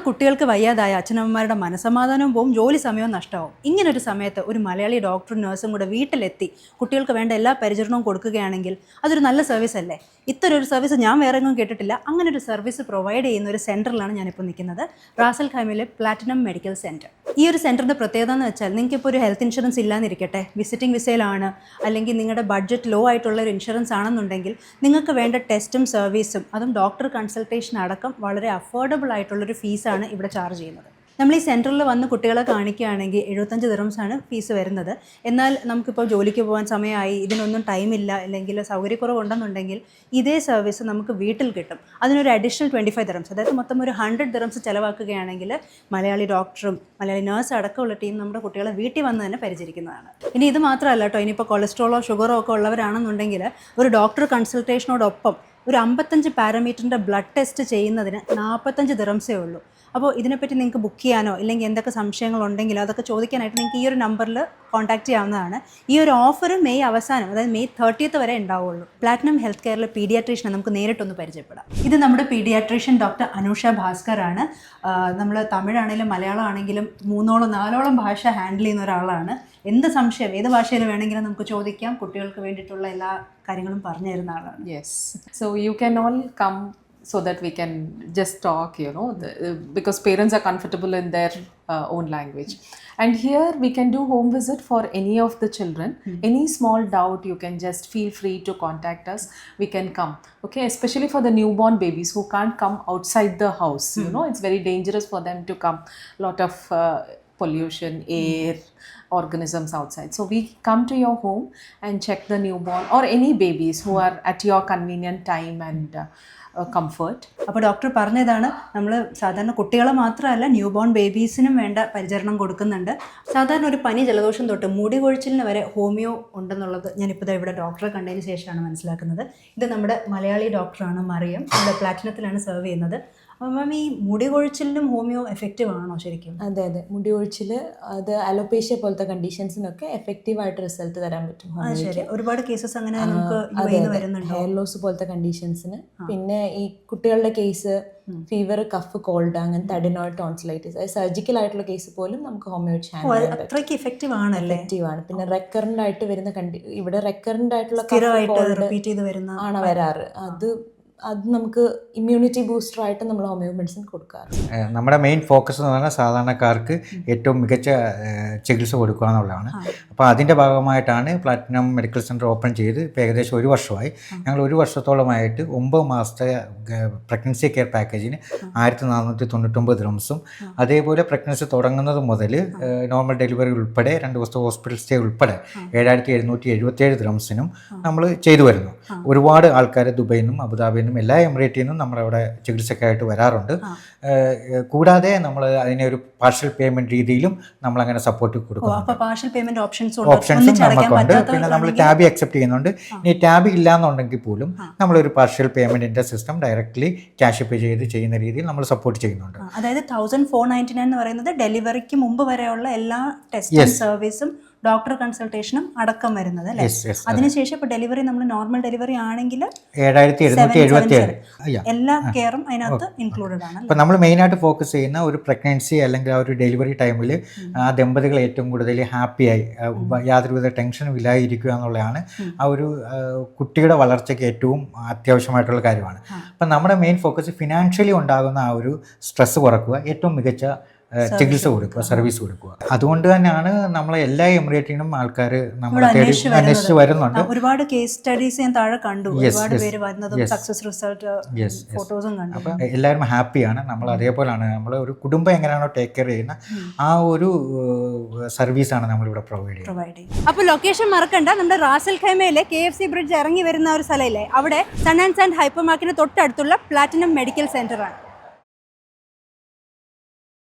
നമ്മുടെ കുട്ടികൾക്ക് വയ്യാതായ അച്ഛനമ്മമാരുടെ മനസമാധാനവും പോവും ജോലി സമയവും നഷ്ടമാവും. ഇങ്ങനൊരു സമയത്ത് ഒരു മലയാളി ഡോക്ടറും നഴ്സും കൂടെ വീട്ടിലെത്തി കുട്ടികൾക്ക് വേണ്ട എല്ലാ പരിചരണവും കൊടുക്കുകയാണെങ്കിൽ അതൊരു നല്ല സർവീസ് അല്ലേ? ഇത്തരം ഒരു സർവീസ് ഞാൻ വേറെ എങ്ങും കേട്ടിട്ടില്ല. അങ്ങനെ ഒരു സർവീസ് പ്രൊവൈഡ് ചെയ്യുന്ന ഒരു സെന്ററിലാണ് ഞാനിപ്പോൾ നിൽക്കുന്നത്. റാസൽ ഖൈമിലെ പ്ലാറ്റിനം മെഡിക്കൽ സെന്റർ ഈ ഒരു സെന്ററിന്റെ പ്രത്യേകത എന്ന് വെച്ചാൽ നിങ്ങൾക്ക് ഇപ്പോൾ ഒരു ഹെൽത്ത് ഇൻഷുറൻസ് ഇല്ലാന്നിരിക്കട്ടെ. വിസിറ്റിംഗ് വിസയിലാണ് അല്ലെങ്കിൽ നിങ്ങളുടെ ബഡ്ജറ്റ് ലോ ആയിട്ടുള്ള ഒരു ഇൻഷുറൻസ് ആണെന്നുണ്ടെങ്കിൽ നിങ്ങൾക്ക് വേണ്ട ടെസ്റ്റും സർവീസും അതും ഡോക്ടർ കൺസൾട്ടേഷൻ അടക്കം വളരെ അഫോർഡബിൾ ആയിട്ടുള്ളൊരു ഫീസാണ് ഇവിടെ ചാർജ് ചെയ്യുന്നത്. നമ്മൾ ഈ സെന്ററിൽ വന്ന് കുട്ടികളെ കാണിക്കുകയാണെങ്കിൽ എഴുപത്തഞ്ച് ദിറംസാണ് ഫീസ് വരുന്നത്. എന്നാൽ നമുക്കിപ്പോൾ ജോലിക്ക് പോകാൻ സമയമായി ഇതിനൊന്നും ടൈമില്ല അല്ലെങ്കിൽ സൗകര്യക്കുറവുണ്ടെന്നുണ്ടെങ്കിൽ ഇതേ സർവീസ് നമുക്ക് വീട്ടിൽ കിട്ടും. അതിനൊരു അഡീഷണൽ ട്വന്റി ഫൈവ് ദിറംസ് അതായത് മൊത്തം ഒരു ഹൺഡ്രഡ് ദിറംസ് ചിലവാക്കുകയാണെങ്കിൽ മലയാളി ഡോക്ടറും മലയാളി നേഴ്സ് അടക്കമുള്ള ടീം നമ്മുടെ കുട്ടികളെ വീട്ടിൽ വന്ന് തന്നെ പരിചരിക്കുന്നതാണ്. ഇനി ഇത് മാത്രമല്ല കേട്ടോ ഇനിയിപ്പോൾ കൊളസ്ട്രോളോ ഷുഗറോ ഒക്കെ ഉള്ളവരാണെന്നുണ്ടെങ്കിൽ ഒരു ഡോക്ടർ കൺസൾട്ടേഷനോടൊപ്പം ഒരു അമ്പത്തഞ്ച് പാരാമീറ്ററിന്റെ ബ്ലഡ് ടെസ്റ്റ് ചെയ്യുന്നതിന് നാൽപ്പത്തഞ്ച് ദിറംസേ ഉള്ളൂ. അപ്പോൾ ഇതിനെപ്പറ്റി നിങ്ങൾക്ക് ബുക്ക് ചെയ്യാനോ ഇല്ലെങ്കിൽ എന്തൊക്കെ സംശയങ്ങളുണ്ടെങ്കിലോ അതൊക്കെ ചോദിക്കാനായിട്ട് നിങ്ങൾക്ക് ഈ ഒരു നമ്പറിൽ കോൺടാക്ട് ചെയ്യാവുന്നതാണ്. ഈ ഒരു ഓഫർ മെയ് അവസാനം അതായത് മെയ് തേർട്ടിയത്ത് വരെ ഉണ്ടാവുള്ളൂ. പ്ലാറ്റിനം ഹെൽത്ത് കെയറിലെ പീഡിയാട്രീഷനെ നമുക്ക് നേരിട്ടൊന്ന് പരിചയപ്പെടാം. ഇത് നമ്മുടെ പീഡിയാട്രീഷ്യൻ ഡോക്ടർ അനുഷ ഭാസ്കർ ആണ് നമ്മൾ തമിഴാണെങ്കിലും മലയാളം ആണെങ്കിലും മൂന്നോളം നാലോളം ഭാഷ ഹാൻഡിൽ ചെയ്യുന്ന ഒരാളാണ്. എന്ത് സംശയം ഏത് ഭാഷയിൽ വേണമെങ്കിലും നമുക്ക് ചോദിക്കാം. കുട്ടികൾക്ക് വേണ്ടിയിട്ടുള്ള എല്ലാ കാര്യങ്ങളും പറഞ്ഞു തരുന്ന ആളാണ് Yes. So you can all come so that we can just talk, you know, the, uh, because parents are comfortable in their uh, own language. And here we can do home visit for any of the children. Any small doubt, you can just feel free to contact us. We can come. Okay, especially for the newborn babies who can't come outside the house. You know, it's very dangerous for them to come. Lot of uh, pollution, air, organisms outside. So we come to your home and check the newborn or any babies who are at your convenient time and uh, comfort. അപ്പോൾ doctor പറഞ്ഞതാണ് നമ്മൾ സാധാരണ കുട്ടികളെ മാത്രമല്ല new born ബേബീസിനും വേണ്ട പരിചരണം കൊടുക്കുന്നുണ്ട് സാധാരണ ഒരു പനി ജലദോഷം തൊട്ട് മുടി കൊഴിച്ചിലിന് വരെ ഹോമിയോ ഉണ്ടെന്നുള്ളത് ഞാനിപ്പോൾ ഇവിടെ ഡോക്ടറെ കണ്ടതിന് ശേഷമാണ് മനസ്സിലാക്കുന്നത് ഇത് നമ്മുടെ മലയാളി ഡോക്ടറാണ് മറിയം നമ്മുടെ പ്ലാറ്റിനത്തിലാണ് സെർവ് ചെയ്യുന്നത് അപ്പം മാം ഈ മുടി കൊഴിച്ചിലിനും ഹോമിയോ എഫക്റ്റീവ് ആണോ ശരിക്കും? അതെ അതെ. മുടി കൊഴിച്ചിൽ അത് അലോപേഷ്യ പോലത്തെ കണ്ടീഷൻസിനൊക്കെ എഫക്റ്റീവ് ആയിട്ട് റിസൾട്ട് തരാൻ പറ്റും ശരി. ഒരുപാട് കേസസ് അങ്ങനെ നമുക്ക് ഹെയർ ലോസ് പോലത്തെ കണ്ടീഷൻസിന് പിന്നെ ഈ കുട്ടികളുടെ കേസ് ഫീവർ കഫ് കോൾഡ് അങ്ങനെ അഡിനോയിഡ് ടോൺസിലൈറ്റിസ് അത് സർജിക്കൽ ആയിട്ടുള്ള കേസ് പോലും നമുക്ക് ഹോമിയോ അത്രയ്ക്ക് എഫക്റ്റീവ് ആണ് എഫക്റ്റീവ് ആണ്. പിന്നെ റെക്കറന്റ് ആയിട്ട് വരുന്ന കണ്ടി ഇവിടെ റെക്കറന്റ് ആയിട്ടുള്ള ആണ് വരാറ്. അത് അത് നമുക്ക് ഇമ്മ്യൂണിറ്റി ബൂസ്റ്റർ ആയിട്ട് നമ്മൾ ഹോമിയോ മെഡിസിൻ കൊടുക്കാറുണ്ട് നമ്മുടെ മെയിൻ ഫോക്കസ് എന്ന് പറഞ്ഞാൽ സാധാരണക്കാർക്ക് ഏറ്റവും മികച്ച ചികിത്സ കൊടുക്കുക എന്നുള്ളതാണ്. അപ്പോൾ അതിന്റെ ഭാഗമായിട്ടാണ് പ്ലാറ്റിനം മെഡിക്കൽ സെന്റർ ഓപ്പൺ ചെയ്ത് ഇപ്പോൾ ഏകദേശം ഒരു വർഷമായി. ഞങ്ങൾ ഒരു വർഷത്തോളമായിട്ട് ഒമ്പത് മാസത്തെ പ്രഗ്നൻസി കെയർ പാക്കേജിന് ആയിരത്തി നാനൂറ്റി തൊണ്ണൂറ്റൊമ്പത് ദിറംസും അതേപോലെ പ്രഗ്നൻസി തുടങ്ങുന്നത് മുതൽ നോർമൽ ഡെലിവറി ഉൾപ്പെടെ രണ്ട് ദിവസത്തെ ഹോസ്പിറ്റൽ സ്റ്റേ ഉൾപ്പെടെ ഏഴായിരത്തി എഴുന്നൂറ്റി എഴുപത്തേഴ് ദിറംസിനും നമ്മൾ ചെയ്തു വരുന്നു. ഒരുപാട് ആൾക്കാർ ദുബൈയിൽ നിന്നും അബുദാബിയിൽ നിന്നും എല്ലാ എമിറേറ്റിൽ നിന്നും നമ്മളവിടെ ചികിത്സക്കായിട്ട് വരാറുണ്ട്. കൂടാതെ നമ്മൾ അതിനെ ഒരു പാർഷ്യൽ പേയ്മെന്റ് രീതിയിലും നമ്മൾ അങ്ങനെ സപ്പോർട്ട് കൊടുക്കും പേയ്മെന്റ് ഓപ്ഷൻസ് നമുക്കുണ്ട്. പിന്നെ നമ്മൾ ടാബി അക്സെപ്റ്റ് ചെയ്യുന്നുണ്ട്. ഇനി ടാബ് ഇല്ലാന്നുണ്ടെങ്കിൽ പോലും നമ്മളൊരു പാർഷ്യൽ പേയ്മെന്റിന്റെ സിസ്റ്റം ഡയറക്ട്ലി ക്യാഷ് പേ ചെയ്ത് ചെയ്യുന്ന രീതിയിൽ നമ്മൾ സപ്പോർട്ട് ചെയ്യുന്നുണ്ട്. അതായത് തൗസൻഡ് ഫോർ നയന്റി നയൻ എന്ന് പറയുന്നത് ഡെലിവറിക്ക് മുമ്പ് വരെയുള്ള എല്ലാ ടെസ്റ്റും സർവീസും ഡോക്ടർ കൺസൾട്ടേഷനും അടക്കം വരുന്നത് അല്ലേ? അതിനുശേഷം ഇപ്പോൾ ഡെലിവറി നമ്മൾ നോർമൽ ഡെലിവറി ആണെങ്കിൽ എല്ലാ കെയറും അതിനകത്ത് ഇൻക്ലൂഡഡ് ആണ് ഇപ്പം നമ്മൾ മെയിനായിട്ട് ഫോക്കസ് ചെയ്യുന്ന ഒരു പ്രഗ്നൻസി അല്ലെങ്കിൽ ആ ഒരു ഡെലിവറി ടൈമിൽ ആ ദമ്പതികൾ ഏറ്റവും കൂടുതൽ ഹാപ്പിയായി യാതൊരുവിധ ടെൻഷനും ഇല്ലാതിരിക്കുക എന്നുള്ളതാണ് ആ ഒരു കുട്ടിയുടെ വളർച്ചയ്ക്ക് ഏറ്റവും അത്യാവശ്യമായിട്ടുള്ള കാര്യമാണ്. അപ്പം നമ്മുടെ മെയിൻ ഫോക്കസ് ഫിനാൻഷ്യലി ഉണ്ടാകുന്ന ആ ഒരു സ്ട്രെസ് കുറക്കുക ഏറ്റവും മികച്ച ചികിത്സ കൊടുക്കുക. സർവീസ് കൊടുക്കുക. അതുകൊണ്ട് തന്നെയാണ് നമ്മളെ എല്ലാ എമിറേറ്റിനും ആൾക്കാർ നമ്മളെ തേടി അന്വേഷിച്ച് വരുന്നുണ്ട്. ഒരുപാട് കേസ് സ്റ്റഡീസ് ഞാൻ താഴെ കണ്ടു. ഒരുപാട് പേര് വരുന്നതും സക്സസ് റിസൾട്ട്. ഫോട്ടോസും കണ്ടു. അപ്പം എല്ലാവരും ഹാപ്പിയാണ് നമ്മൾ അതേപോലെയാണ് നമ്മൾ ഒരു കുടുംബം എങ്ങനെയാണോ ടേക്ക് കെയർ ചെയ്യുന്ന ആ ഒരു സർവീസാണ് നമ്മളിവിടെ പ്രൊവൈഡ് ചെയ്യുന്നത്. പ്രൊവൈഡ് ചെയ്യുന്നത്. അപ്പോൾ ലൊക്കേഷൻ മറക്കണ്ട. നമ്മുടെ റാസൽ ഖൈമയിലെ കെ എഫ് സി ബ്രിഡ്ജ് ഇറങ്ങി വരുന്ന ഒരു സ്ഥലമില്ലേ അവിടെ സൺ ആൻഡ് സാൻഡ് ഹൈപ്പർ മാർക്കറ്റിന് തൊട്ടടുത്തുള്ള പ്ലാറ്റിനം മെഡിക്കൽ സെന്റർ ആണ്.